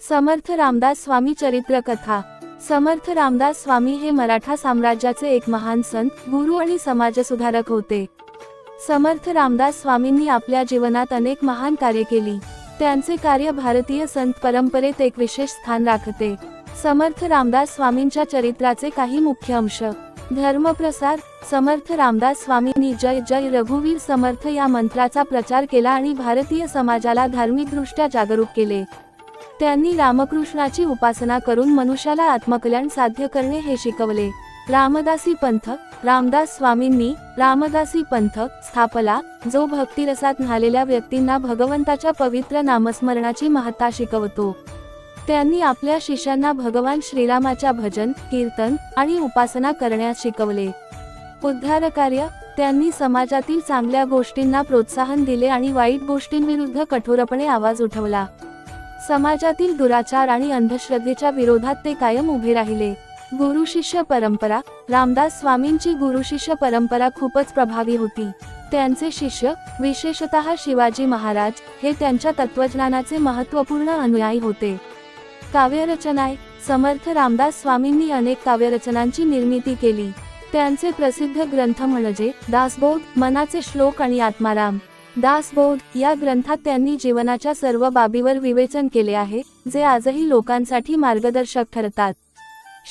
समर्थ रामदास स्वामी चरित्र कथा समर्थ रामदास स्वामी हे मराठा साम्राज्याचे एक महान संत गुरु आणि समाजसुधारक होते. समर्थ रामदास स्वामींनी आपल्या जीवनात अनेक महान कार्य केली. त्यांचे कार्य भारतीय संत परंपरेत एक विशेष स्थान राखते. समर्थ रामदास स्वामींच्या चरित्राचे काही मुख्य अंश. धर्मप्रसार समर्थ रामदास स्वामींनी जय जय रघुवीर समर्थ या मंत्राचा प्रचार केला आणि भारतीय समाजाला धार्मिकदृष्ट्या जागरूक केले. त्यांनी रामकृष्णाची उपासना करून मनुष्याला आत्मकल्याण साध्य करणे हे शिकवले. रामदासी पंथ रामदास स्वामींनी रामदासी पंथ स्थापला जो भक्तिरसात न्हालेल्या व्यक्तींना भगवंताच्या पवित्र नामस्मरणाची महत्ता शिकवतो. त्यांनी आपल्या शिष्यांना भगवान श्रीरामाच्या भजन कीर्तन आणि उपासना करण्यास शिकवले. उद्धारकार्य त्यांनी समाजातील चांगल्या गोष्टींना प्रोत्साहन दिले आणि वाईट गोष्टींविरुद्ध कठोरपणे आवाज उठवला. समाजातील दुराचार आणि अंधश्रद्धेच्या विरोधात ते कायम उभे राहिले. गुरु शिष्य परंपरा रामदास स्वामींची गुरु शिष्य परंपरा खूपच प्रभावी होती. त्यांचे शिष्य विशेषतः शिवाजी महाराज हे त्यांच्या तत्वज्ञानाचे महत्त्वपूर्ण अनुयायी होते. काव्यरचनाय समर्थ रामदास स्वामींनी अनेक काव्यरचनांची निर्मिती केली. त्यांचे प्रसिद्ध ग्रंथ म्हणजे दासबोध मनाचे श्लोक आणि आत्माराम. दासबोध या ग्रंथात त्यांनी जीवनाच्या सर्व बाबीवर विवेचन केले आहे जे आजही लोकांसाठी मार्गदर्शक ठरतात.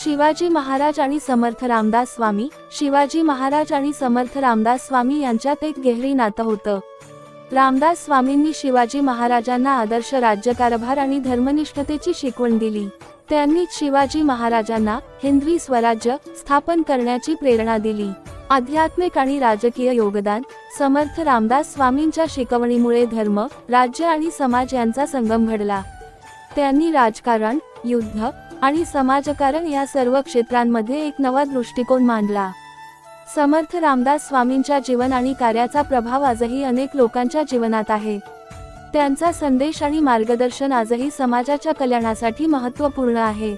शिवाजी महाराज आणि समर्थ रामदास स्वामी शिवाजी महाराज आणि समर्थ रामदास स्वामी यांच्यात एक गेहरी नातं होतं. रामदास स्वामींनी शिवाजी महाराजांना आदर्श राज्यकारभार आणि धर्मनिष्ठतेची शिकवण दिली. त्यांनी शिवाजी महाराजांना हिंदवी स्वराज्य स्थापन करण्याची प्रेरणा दिली. आध्यात्मिक आणि राजकीय योगदान समर्थ रामदास स्वामींच्या शिकवणीमुळे धर्म राज्य आणि समाज यांचा संगम घडला. त्यांनी राजकारण युद्ध आणि समाजकारण या सर्व क्षेत्रांमध्ये एक नवा दृष्टिकोन मांडला. समर्थ रामदास स्वामींच्या जीवन आणि कार्याचा प्रभाव आजही अनेक लोकांच्या जीवनात आहे. त्यांचा संदेश आणि मार्गदर्शन आजही समाजाच्या कल्याणासाठी महत्त्वपूर्ण आहे.